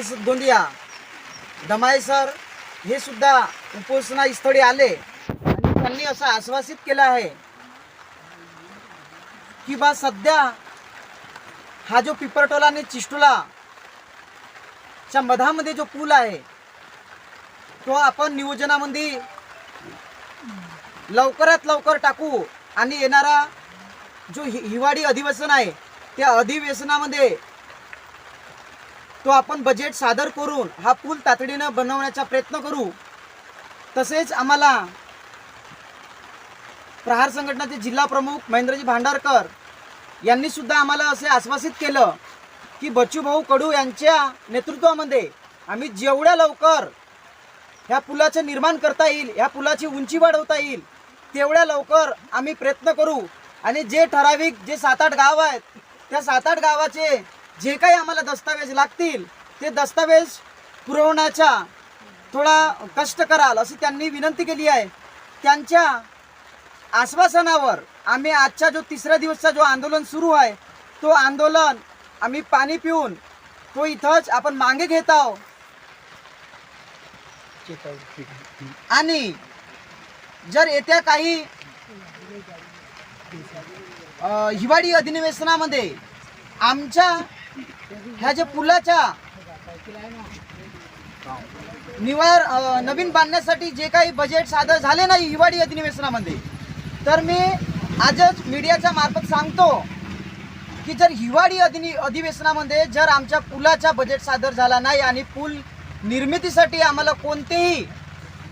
परिषद गोंदिया दमाई सर हे सुद्धा उपोषणास्थळी आले. आणि त्यांनी असं आश्वासित केलं आहे की बा सध्या हा जो पिपरटोला आणि चिष्टोला च्या मधामध्ये जो पूल आहे तो आपण नियोजनामध्ये लवकरात लवकर टाकू आणि येणारा जो हि- हिवाळी अधिवेशन आहे त्या अधिवेशनामध्ये तो आपण बजेट सादर करून हा पूल तातडीनं बनवण्याचा प्रयत्न करू. तसेच आम्हाला प्रहार संघटनाचे जिल्हा प्रमुख महेंद्रजी भांडारकर यांनी सुद्धा आम्हाला असे आश्वासित केलं की बच्चूभाऊ कडू यांच्या नेतृत्वामध्ये आम्ही जेवढ्या लवकर ह्या पुलाचं निर्माण करता येईल ह्या पुलाची उंची वाढवता येईल तेवढ्या लवकर आम्ही प्रयत्न करू. आणि जे ठराविक जे सात आठ गाव आहेत त्या सात आठ गावाचे जे काही आम्हाला दस्तावेज लागतील ते दस्तावेज पुरवण्याचा थोडा कष्ट कराल अशी त्यांनी विनंती केली आहे. त्यांच्या आश्वासनावर आम्ही आजच्या जो तिसऱ्या दिवसचा जो आंदोलन सुरू आहे तो आंदोलन आम्ही पाणी पिऊन तो इथंच आपण मागे घेत आहोत. आणि जर येत्या काही हिवाळी अधिवेशनामध्ये आमच्या ह्या ज्या पुलाच्या निवार नवीन बांधण्यासाठी जे काही बजेट सादर झाले नाही हिवाळी अधिवेशनामध्ये तर मी आजच मीडियाच्या मार्फत सांगतो की जर हिवाळी अधिनि अधिवेशनामध्ये जर आमच्या पुलाचा बजेट सादर झाला नाही आणि पूल निर्मितीसाठी आम्हाला कोणतेही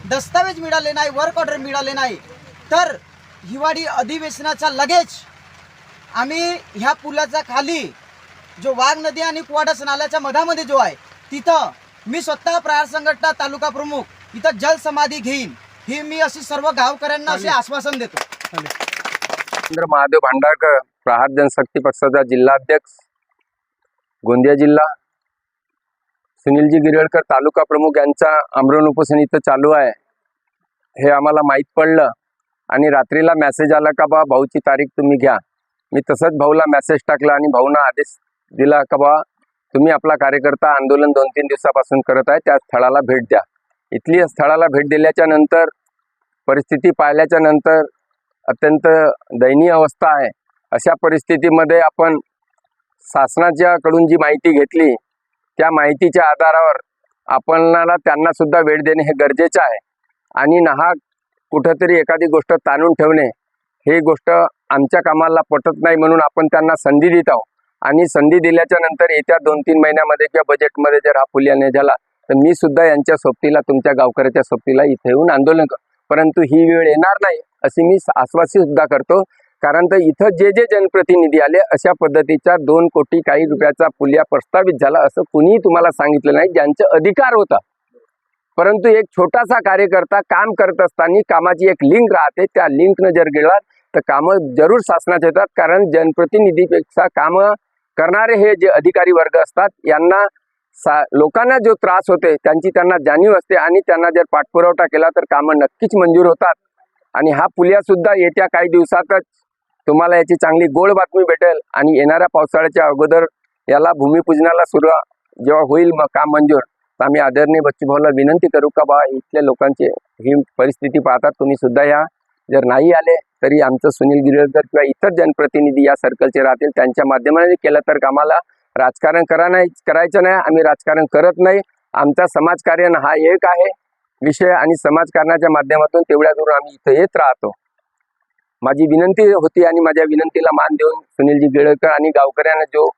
दस्तावेज मिळाले नाही वर्क ऑर्डर मिळाले नाही तर हिवाळी अधिवेशनाचा लगेच आम्ही ह्या पुलाचा खाली जो वाघ नदी आणि कुवाडास नाल्याच्या मधामध्ये जो आहे तिथं मी स्वतः प्रहार संघटना तालुका प्रमुख इथं जल समाधी घेईन. हे मी अशी सर्व गावकऱ्यांना असे आश्वासन देतो. चंद्र महादेव भांडारकर प्रहार जनशक्ती पक्षाचा जिल्हाध्यक्ष गोंदिया जिल्हा. सुनीलजी गिरळकर तालुका प्रमुख यांचा आमरण उपोषण इथं चालू आहे. हे आम्हाला माहीत पडलं. आणि रात्रीला मेसेज आला का बा भाऊची तारीख तुम्ही घ्या. मी तसंच भाऊला मेसेज टाकला आणि भाऊनं आदेश दिला का बा? तुम्ही आपला कार्यकर्ता आंदोलन दोन तीन दिवसापासून करत आहे त्या स्थळाला भेट द्या. इथली स्थळाला भेट दिल्याच्या नंतर परिस्थिती पाहिल्याच्या नंतर अत्यंत दयनीय अवस्था आहे. अशा परिस्थितीमध्ये आपण शासनाच्याकडून जी माहिती घेतली त्या माहितीच्या आधारावर आपणाला त्यांना सुद्धा वेळ देणे हे गरजेचं आहे. आणि नाहक कुठंतरी एखादी गोष्ट ताणून ठेवणे ही गोष्ट आमच्या कामाला पटत नाही म्हणून आपण त्यांना संधी देत आहोत. आणि संधी दिल्याच्या नंतर येत्या दोन तीन महिन्यामध्ये किंवा बजेटमध्ये जर हा फुल्या नाही झाला तर मी सुद्धा यांच्या सोबतीला तुमच्या गावकऱ्याच्या सोबतीला इथे येऊन आंदोलन कर परंतु ही वेळ येणार नाही अशी मी आश्वासी सुद्धा करतो. कारण तर इथं जे जे जनप्रतिनिधी आले अशा पद्धतीचा दोन कोटी काही रुपयाचा पुलिया प्रस्तावित झाला असं कुणीही तुम्हाला सांगितलं नाही ज्यांचे अधिकार होता. परंतु एक छोटासा कार्यकर्ता काम करत असताना कामाची एक लिंक राहते. त्या लिंकनं जर गेला तर कामं जरूर शासनाचे येतात. कारण जनप्रतिनिधीपेक्षा कामं करणारे हे जे अधिकारी वर्ग असतात यांना सा लोकांना जो त्रास होते त्यांची त्यांना जाणीव असते आणि त्यांना जर पाठपुरवठा केला तर कामं नक्कीच मंजूर होतात. आणि हा पुलियासुद्धा येत्या काही दिवसातच तुम्हाला याची चांगली गोड बातमी भेटेल आणि येणाऱ्या पावसाळ्याच्या अगोदर याला भूमिपूजनाला सुरुवात जेव्हा होईल मग काम मंजूर. तर आम्ही आदरणीय बच्चूभाऊला विनंती करू का बा इथल्या लोकांची ही परिस्थिती पाहतात तुम्ही सुद्धा या. जर नाही आले तरी आमचं सुनील गिरळकर किंवा इतर जनप्रतिनिधी या सर्कलचे राहतील. त्यांच्या माध्यमाने केलं तर आम्हाला राजकारण करा नाही करायचं नाही. आम्ही राजकारण करत नाही. आमचा समाजकार्य हा एक आहे. विषय आणि समाजकारणाच्या माध्यमातून तेवढ्या दूर आम्ही इथं येत राहतो. माझी विनंती होती आणि माझ्या विनंतीला मान देऊन सुनीलजी गिळकर आणि गावकऱ्यांना जो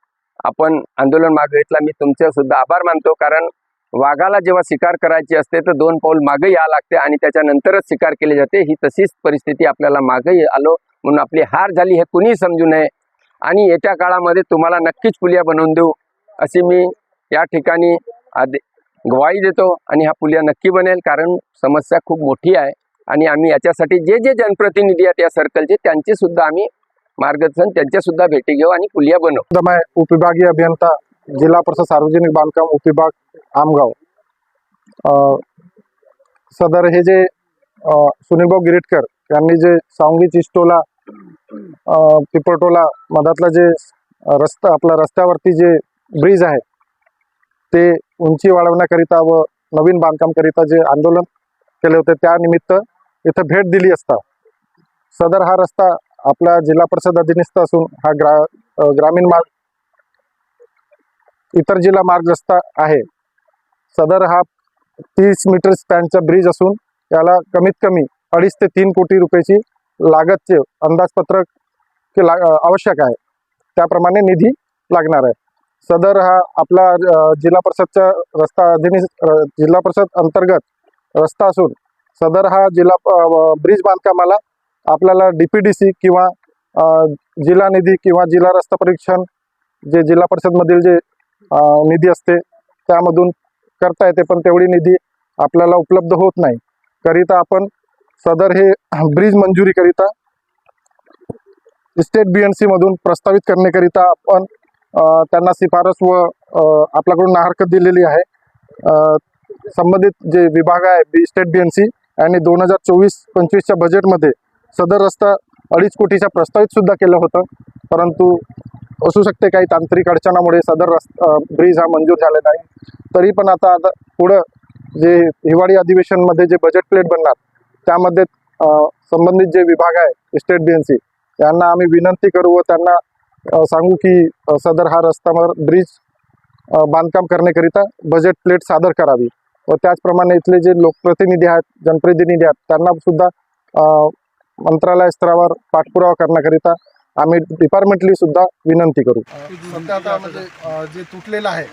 आपण आंदोलन मागे घेतला मी तुमचे सुद्धा आभार मानतो. कारण वाघाला जेव्हा शिकार करायची असते तर दोन पाऊल मागे यावं लागते आणि त्याच्यानंतरच शिकार केली जाते. ही तशीच परिस्थिती आपल्याला मागे आलो म्हणून आपली हार झाली हे कुणीही समजू नये. आणि येत्या काळामध्ये तुम्हाला नक्कीच पुलिया बनवून देऊ अशी मी या ठिकाणी आदे ग्वाही देतो आणि हा पुलिया नक्की बनेल कारण समस्या खूप मोठी आहे. आणि आम्ही याच्यासाठी जे जे जनप्रतिनिधी आहेत या सर्कलचे त्यांचे सुद्धा आम्ही मार्गदर्शन त्यांच्या सुद्धा भेटी घेऊ आणि पुलिया बनवू. उपविभागीय अभियंता जिल्हा परिषद सार्वजनिक बांधकाम उपविभाग आमगाव. सदर हे जे सुनीलभाऊ गिरीटकर यांनी जे सावंगी चिस्टोला अ, पिपळटोला मधातला जे रस्ता आपला रस्त्यावरती जे ब्रिज आहे ते उंची वाढवण्याकरिता व नवीन बांधकामकरिता जे आंदोलन केले होते त्यानिमित्त इथं भेट दिली असता. सदर हा रस्ता आपला जिल्हा परिषद अधिनिस्थ असून हा ग्रा ग्रामीण मार्ग इतर जिल्हा मार्ग रस्ता आहे. सदर हा तीस मीटर स्पॅनचा ब्रिज असून याला कमीत कमी अडीच ते तीन कोटी रुपयाची लागतचे अंदाजपत्रक आवश्यक आहे. त्याप्रमाणे निधी लागणार आहे. सदर हा आपला जिल्हा परिषदचा रस्ता अधिनिस जिल्हा परिषद अंतर्गत रस्ता असून सदर हा जिल्हा ब्रिज बांधकामाला आपल्याला डी पी डी सी किंवा जिल्हा निधी किंवा जिल्हा रस्ता परीक्षण जे जिल्हा परिषदमधील जे निधी असते त्यामधून करता येते पण तेवढी निधी आपल्याला उपलब्ध होत नाही. करिता आपण सदर हे ब्रिज मंजुरीकरिता स्टेट बी एन सीमधून प्रस्तावित करण्याकरिता आपण त्यांना शिफारस व आपल्याकडून हरकत दिलेली आहे. संबंधित जे विभाग आहे B state B N C आणि दोन हजार चोवीस पंचवीसच्या बजेटमध्ये सदर रस्ता अडीच कोटीच्या प्रस्तावित सुद्धा केलं होतं. परंतु असू शकते काही तांत्रिक अडचणामुळे सदर रस्ता ब्रिज हा मंजूर झाला नाही. तरी पण आता आता पुढं जे हिवाळी अधिवेशनमध्ये जे बजेट प्लेट बनणार त्यामध्ये संबंधित जे विभाग आहे स्टेट बी एन सी यांना आम्ही विनंती करू व त्यांना सांगू की सदर हा रस्त्यावर ब्रिज बांधकाम करण्याकरिता बजेट प्लेट सादर करावी. व त्याचप्रमाणे इथले जे लोकप्रतिनिधी आहेत जनप्रतिनिधी आहेत त्यांना सुद्धा मंत्रालय स्तरावर पाठपुरावा करण्याकरिता आम्ही डिपार्टमेंटली सुद्धा विनंती करू. सध्या आता म्हणजे जे तुटलेलं आहे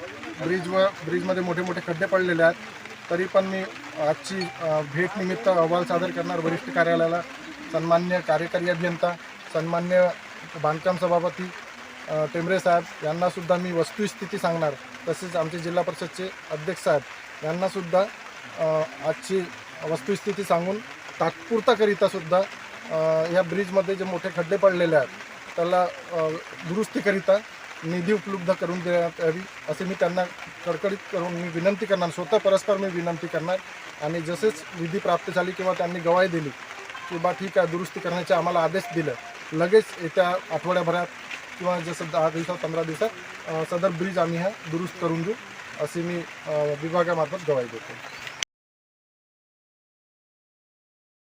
ब्रिजवर ब्रिजमध्ये मोठे मोठे खड्डे पडलेले आहेत तरी पण मी आजची भेट निमित्त अहवाल सादर करणार वरिष्ठ कार्यालयाला. सन्मान्य कार्यकारी अभियंता सन्मान्य बांधकाम सभापती टेंबरे साहेब यांनासुद्धा मी वस्तुस्थिती सांगणार. तसेच आमचे जिल्हा परिषदचे अध्यक्ष साहेब यांनासुद्धा आजची वस्तुस्थिती सांगून तात्पुरताकरितासुद्धा सुद्धा ह्या ब्रिजमध्ये जे मोठे खड्डे पडलेले आहेत त्याला दुरुस्तीकरिता निधी उपलब्ध करून देण्यात यावी असे मी त्यांना कडकडीत करून मी विनंती करणार स्वतः परस्पर मी विनंती करणार. आणि जसेच निधी प्राप्त झाली किंवा त्यांनी गवाही दिली की बा ठीक आहे दुरुस्ती करण्याचे आम्हाला आदेश दिलं लगेच येत्या आठवड्याभरात किंवा जसं दहा दिवसात पंधरा दिवसात सदर ब्रिज आम्ही हा दुरुस्त करून देऊ अशी मी विभागामार्फत गवाही देतो.